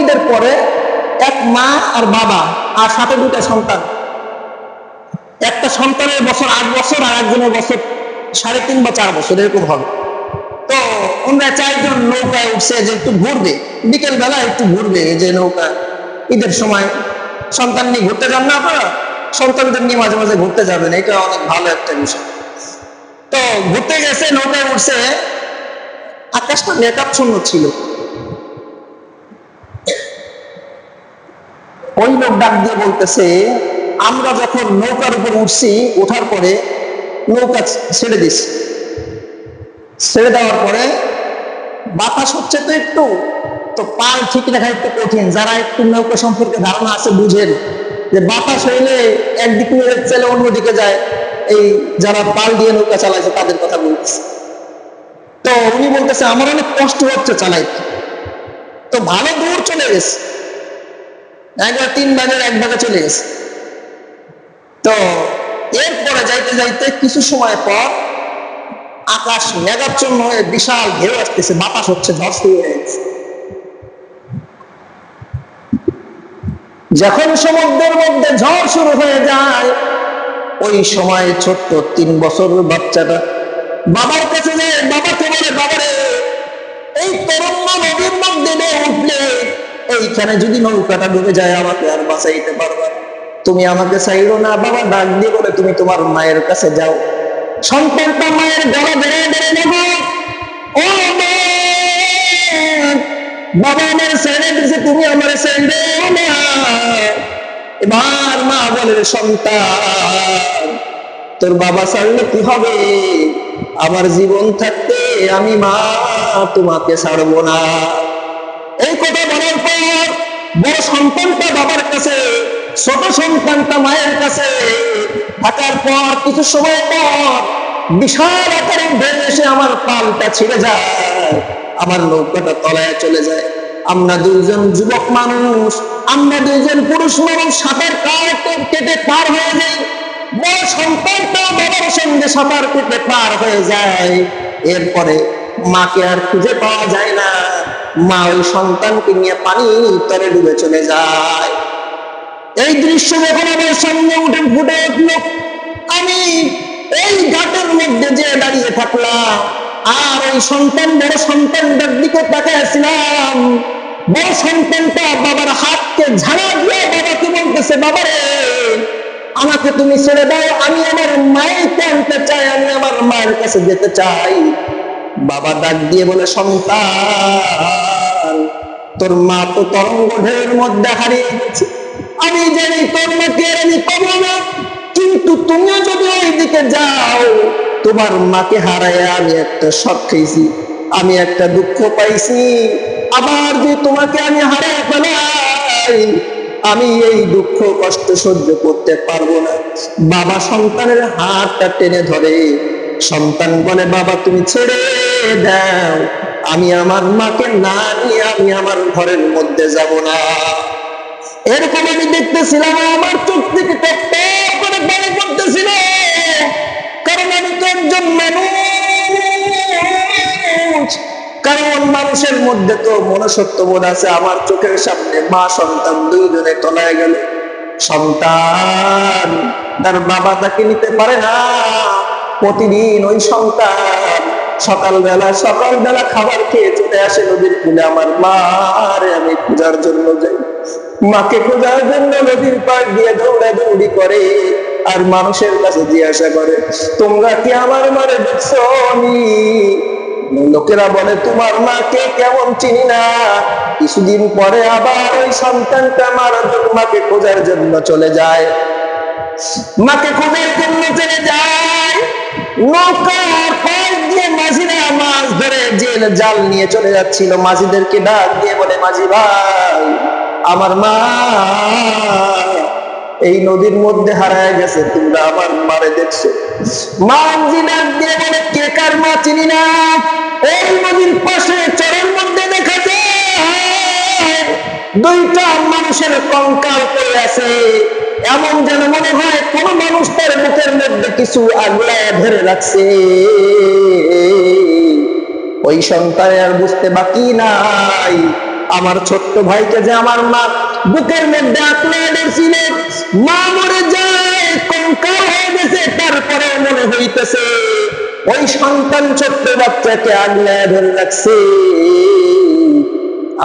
ঈদের পরে এক মা আর বাবা আর সাথে দুটা সন্তান। একটা সন্তানের বছর আট বছর আর একজনের বছর সাড়ে তিন বা চার বছর, এরকম হবে। তো ওনারা চারজন নৌকায় উঠছে যে একটু ঘুরবে। বিকেল বেলা একটু ঘুরবে যে নৌকা। ঈদের সময় সন্তান নিয়ে ঘুরতে যান না আপনারা? সন্তানদের নিয়ে মাঝে মাঝে ঘুরতে যাবেন, এটা অনেক ভালো একটা বিষয়। তো ঘুরতে গেছে, নৌকায় উঠছে। আকাশটা মেকআপ শূন্য ছিল। ওই লোক ডাক দিয়ে বলতেছে, আমরা যখন নৌকার উপর উঠছি ওঠার পরে নৌকা ছেড়ে দিস ছেড়ে দেওয়ার পরে বাতাস হচ্ছে তো একটু, তো পাল ঠিক রাখা একটু কঠিন, যারা একটু নৌকা সম্পর্কে ধারণা আছে বুঝেন, যে বাতাস হইলে একদিকে চলে, অন্যদিকে যায়। এই যারা পাল দিয়ে নৌকা চালাইছে, তাদের কথা বলতেছে। তো উনি বলতেছে, আমার অনেক কষ্ট হচ্ছে চালাইতে। তো ভালো দূর চলে গেছে। একবার তিন ভাগের এক ভাগে চলে গেছে। তো এরপরে যাইতে যাইতে কিছু সময় পর আকাশ মেঘাচ্ছন্ন হয়ে বিশাল ঢেউ আসতেছে, বাতাস হচ্ছে, ঝড় হয়ে যখন সমুদ্রের মধ্যে ঝড় শুরু হয়ে যায়, ওই সময় ছোট্ট তিন বছর বাচ্চাটা বাবার কাছে যায় বাবাকে বলে বাবারে, এই তরঙ্গ নদীর মধ্যে উঠলে এইখানে যদি নৌকাটা ডুবে যায়, আমাকে আর বাঁচাইতে পারবা তুমি আমাকে চাইলো না, বাবা, ডাক দিয়ে বলে, তুমি তোমার মায়ের কাছে যাও। সন্তানটা মায়ের গলা বেড়ে বেড়ে নেব। ও বাবা, আমার দিছে তুমি আমার এবার মা বলে, সন্তান, তোর বাবা ছাড়লে কি হবে? আমার জীবন থাকতে আমি মা তোমাকে ছাড়বো না এই কথা বলার পর বড় সন্তানটা বাবার কাছে, ছোট সন্তানটা মায়ের কাছে থাকার পর, কিছু সময় পর বিশাল আকারে এসে আমার পালটা ছিঁড়ে যায়, আমার নৌকাটা তলায় চলে যায়। আমরা দুইজন যুবক মানুষ, আমরা দুইজন পুরুষ মানুষ, সাঁতার কেটে পার হয়ে যাই। বড় সন্তানটা বাবার সঙ্গে সাঁতার কেটে পার হয়ে যায়। এরপরে মাকে আর খুঁজে পাওয়া যায় না। মা ওই সন্তানকে নিয়ে পানি তরে ডুবে চলে যায়। এই দৃশ্য যখন আমার সামনে উঠে ফুটে উঠল, আমি এই ঘাটের মধ্যে যে দাঁড়িয়ে থাকলাম। আর ওই সন্তান, বড় সন্তানটার দিকে তাকাইছিলাম বড় সন্তানটা বাবার হাতকে ঝাড়া দিয়ে বাবাকে বলতেছে, বাবারে, আমাকে তুমি ছেড়ে দাও, আমি আমার মায়ের আনতে চাই, আমি আমার মায়ের কাছে যেতে চাই। বাবা ডাক দিয়ে বলে, সন্তান, তোর মা তো তরঙ্গ ঢেউয়ের মধ্যে হারিয়ে গেছে। আমি জানি তোর মাকে আমি পাবো না। কিন্তু তুমিও যদি ওই দিকে যাও, তোমার মাকে হারায় আমি একটা শখ খেয়েছি আমি একটা দুঃখ পাইছি। আবার যে তোমাকে আমি হারায় ফেলাই, আমি এই দুঃখ কষ্ট সহ্য করতে পারব না। বাবা সন্তানের হাতটা টেনে ধরে সন্তান বলে, বাবা, তুমি ছেড়ে দাও। আমি আমার মাকে না নিয়ে আমি আমার ঘরের মধ্যে যাব না। এরকম আমি দেখতেছিলাম, আমার চোখ থেকে করে পানি পড়তেছিল। কারণ আমি তো একজন মানুষ। কারণ মানুষের মধ্যে তো মনসত্ব বোধ আছে। আমার চোখের সামনে মা সন্তান দুইজনে তলায় গেল। সন্তান তার বাবা তাকে নিতে পারে না। প্রতিদিন ওই সন্তান সকালবেলা সকালবেলা খাবার খেয়ে চলে আসে নদীর কূলে আমার মারে আমি খোঁজার জন্য যাই। মাকে খোঁজার জন্য নদীর পাড় দিয়ে দৌড়া দৌড়ি করে আর মানুষের কাছে জিজ্ঞাসা করে, তোমরা কি আমার মারে দেখছ? লোকেরা বলে, তোমার মাকে কেমন চিনি না। কিছুদিন পরে আবার ওই সন্তানটা মারা মাকে খোঁজার জন্য চলে যায়। মাকে খোঁজার জন্য চলে যায়। নৌকার দিয়ে মাঝিরা মাছ ধরে জেল জাল নিয়ে চলে যাচ্ছিল। মাঝিদেরকে ডাক দিয়ে বলে, মাঝি ভাই, আমার মা এই নদীর মধ্যে হারায় গেছে, তোমরা আমার মারে দেখছ। মাঝি ডাক দিয়ে বলে, কে কার মা চিনি না? এই নদীর পাশে চরের মধ্যে দেখা যায়। দুইটা মানুষের কঙ্কাল পড়ে আছে। এমন যেন মনে হয় কোন মানুষ তার মুখের মধ্যে কিছু আগলায় ধরে রাখছে। ওই সন্তানে আর বুঝতে বাকি নাই। আমার ছোট্ট ভাইকে যে আমার মা বুকের মধ্যে আঁকড়ে ধরছিলেন মা মরে যায়, কঙ্কাল হয়ে গেছে তারপরে মনে হইতেছে ওই সন্তান ছোট্ট বাচ্চাকে আগলে ধরে রাখছে।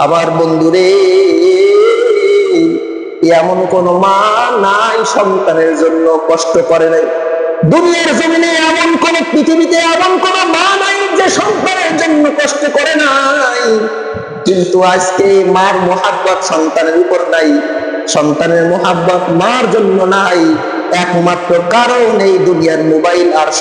আমার বন্ধুরে এমন কোন মা নাই সন্তানের জন্য কষ্ট করে নাই। দুনিয়ার জমিনে এমন কোন, পৃথিবীতে এমন কোন মা নাই যে সন্তানের জন্য কষ্ট করে নাই। কিন্তু আজকে মার মোহাব্বত সন্তানের উপর নাই। সন্তানের মোহাব্বত মার জন্য নাই। একমাত্র কারণ এই দুনিয়ার মোবাইল আর